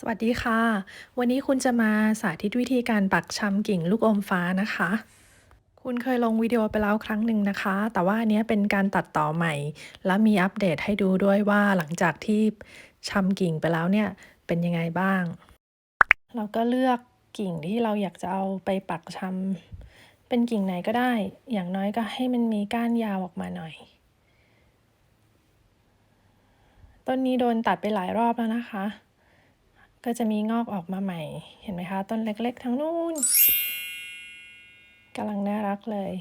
สวัสดีค่ะ วันนี้คุณจะมาสาธิตวิธีการปักชำกิ่งลูกอมฟ้านะคะ คุณเคยลงวิดีโอไปแล้วครั้งหนึ่งนะคะ แต่ว่าอันนี้เป็นการตัดต่อใหม่ และมีอัปเดตให้ดูด้วยว่าหลังจากที่ชำกิ่งไปแล้วเนี่ยเป็นยังไงบ้าง เราก็เลือกกิ่งที่เราอยากจะเอาไปปักชำเป็นกิ่งไหนก็ได้ อย่างน้อยก็ให้มันมีก้านยาวออกมาหน่อยต้นนี้โดนตัดไปหลายรอบแล้วนะคะ ก็จะมีงอกออกมาใหม่ เห็นไหมคะ ต้นเล็กๆ ทั้งนู้นกำลังน่ารักเลย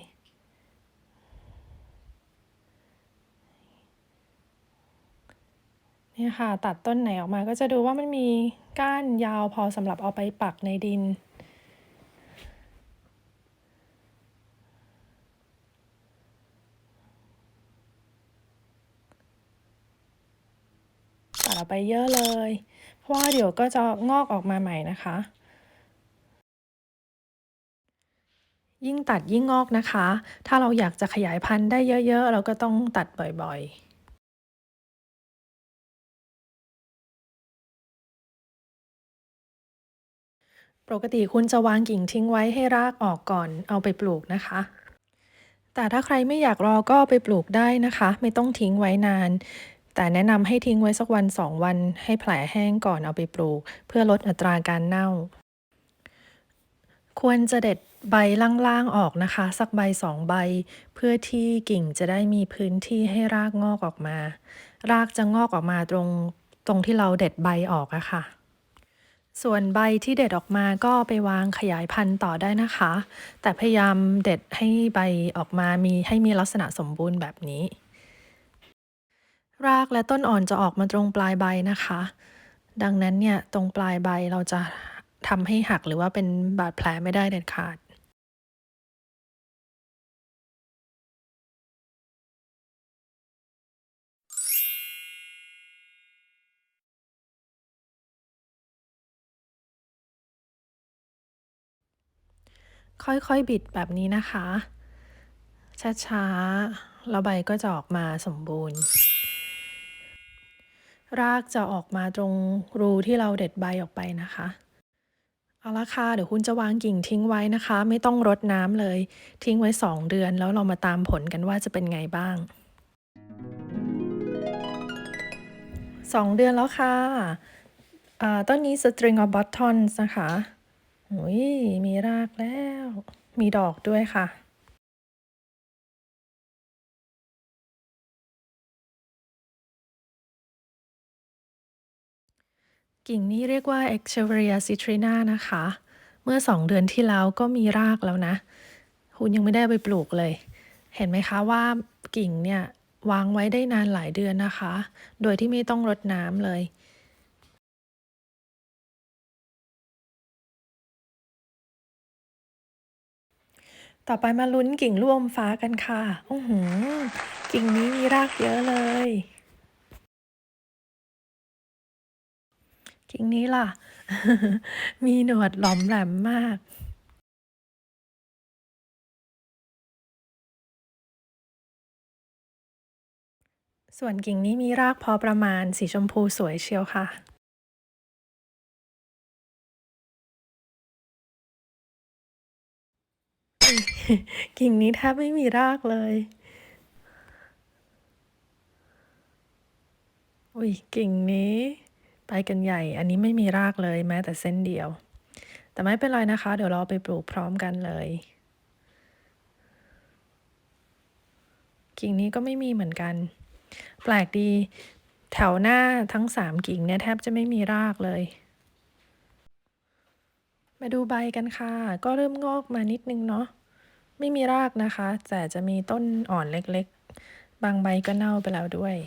นี่ค่ะ ตัดต้นไหนออกมาก็จะดูว่ามันมีก้านยาวพอสำหรับเอาไปปักในดินตัดออกไปเยอะเลย เพราะว่าเดี๋ยวก็จะงอกออกมาใหม่นะคะ ยิ่งตัดยิ่งงอกนะคะ ถ้าเราอยากจะขยายพันธุ์ได้เยอะ ๆ เราก็ต้องตัดบ่อยๆปกติคุณจะวางกิ่งทิ้งไว้ให้รากออกก่อนเอาไปปลูกนะคะ แต่ถ้าใครไม่อยากรอก็ไปปลูกได้นะคะ ไม่ต้องทิ้งไว้นาน แต่แนะนำให้ทิ้งไว้สักวันสองวันให้แผลแห้งก่อนเอาไปปลูก เพื่อลดอัตราการเน่า ควรจะเด็ดใบล่างๆออกนะคะ สักใบสองใบ เพื่อที่กิ่งจะได้มีพื้นที่ให้รากงอกออกมา รากจะงอกออกมาตรงตรงที่เราเด็ดใบออกอะค่ะส่วนใบที่เด็ดออกมาก็ไปวางขยายพันธุ์ต่อได้นะคะ แต่พยายามเด็ดให้ใบออกมามีให้มีลักษณะสมบูรณ์แบบนี้ รากและต้นอ่อนจะออกมาตรงปลายใบนะคะ ดังนั้นเนี่ยตรงปลายใบเราจะทำให้หักหรือว่าเป็นบาดแผลไม่ได้เด็ดขาดค่อยๆ บิดแบบนี้นะคะ ช้าๆ แล้วใบก็จะออกมาสมบูรณ์ รากจะออกมาตรงรูที่เราเด็ดใบออกไปนะคะ เอาละค่ะ เดี๋ยวคุณจะวางกิ่งทิ้งไว้นะคะ ไม่ต้องรดน้ำเลย ทิ้งไว้ 2 เดือนแล้วเรามาตามผลกันว่าจะเป็นไงบ้าง 2 เดือนแล้วค่ะต้นนี้ string of buttons นะคะอุ้ยมีรากแล้ว มีดอกด้วยค่ะ กิ่งนี้เรียกว่า Echeveria citrina นะคะ เมื่อ 2 เดือนที่แล้วก็มีรากแล้วนะ คุณยังไม่ได้ไปปลูกเลย เห็นไหมคะว่ากิ่งเนี่ยวางไว้ได้นานหลายเดือนนะคะ โดยที่ไม่ต้องรดน้ำเลยต่อไปมาลุ้นกิ่งร่วมฟ้ากันค่ะ โอ้โห กิ่งนี้มีรากเยอะเลย กิ่งนี้ล่ะ มีหนวดหลอมแหลมมากส่วนกิ่งนี้มีรากพอประมาณสีชมพูสวยเชียวค่ะ กิ่งนี้แทบไม่มีรากเลย อุ้ยกิ่งนี้ ไปกันใหญ่ อันนี้ไม่มีรากเลยแม้แต่เส้นเดียว แต่ไม่เป็นไรนะคะ เดี๋ยวเราไปปลูกพร้อมกันเลย กิ่งนี้ก็ไม่มีเหมือนกัน แปลกดี แถวหน้าทั้งสามกิ่งเนี่ยแทบจะไม่มีรากเลย มาดูใบกันค่ะ ก็เริ่มงอกมานิดนึงเนาะ ไม่มีรากนะคะ แต่จะมีต้นอ่อนเล็กๆ บางใบก็เน่าไปแล้วด้วย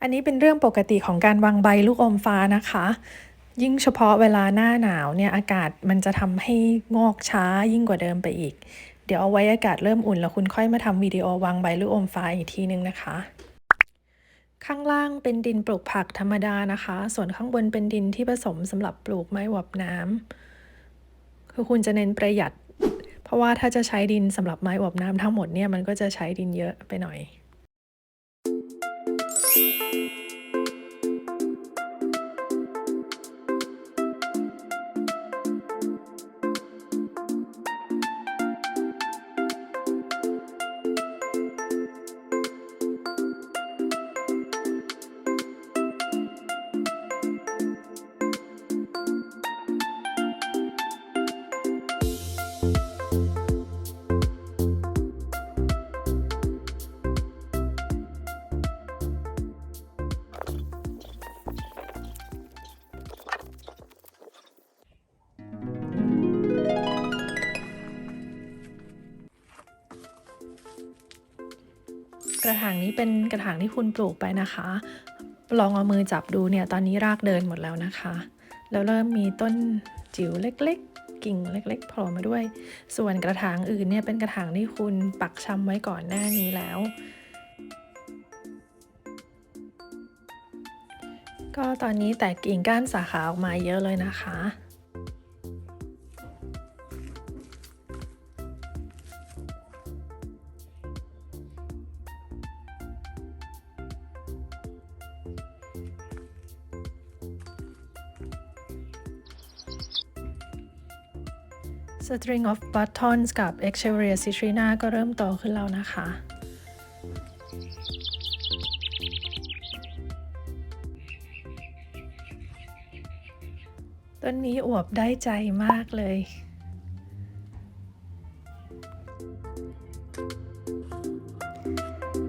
อันนี้เป็นเรื่องปกติของการวางใบลูกอมฟ้านะคะ ยิ่งเฉพาะเวลาหน้าหนาวเนี่ยอากาศมันจะทำให้งอกช้ายิ่งกว่าเดิมไปอีก เดี๋ยวเอาไว้อากาศเริ่มอุ่นแล้วคุณค่อยมาทำวิดีโอวางใบลูกอมฟ้าอีกทีนึงนะคะ ข้างล่างเป็นดินปลูกผักธรรมดานะคะ ส่วนข้างบนเป็นดินที่ผสมสำหรับปลูกไม้หวบน้ำคือคุณจะเน้นประหยัด เพราะว่าถ้าจะใช้ดินสำหรับไม้หวบน้ำทั้งหมดเนี่ยมันก็จะใช้ดินเยอะไปหน่อย「 ระถางนี้เป็นกระถางที่คุณปลูกไปนะคะ ลองเอามือจับดูเนี่ยตอนนี้รากเดินหมดแล้วนะคะ แล้วเริ่มมีต้นจิ๋วเล็กๆ กิ่งเล็กๆโผล่มาด้วย ส่วนกระถางอื่นเนี่ยเป็นกระถางที่คุณปักชำไว้ก่อนหน้านี้แล้ว ก็ตอนนี้แตกกิ่งก้านสาขาออกมาเยอะเลยนะคะ String of Buttons กับ Echeveria citrina ก็เริ่มโตขึ้นแล้วนะคะ ต้นนี้อวบได้ใจมากเลย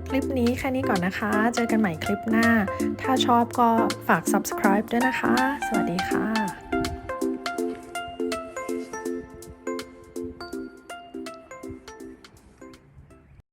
คลิปนี้แค่นี้ก่อนนะคะ เจอกันใหม่คลิปหน้า ถ้าชอบก็ฝาก subscribe ด้วยนะคะ สวัสดีค่ะ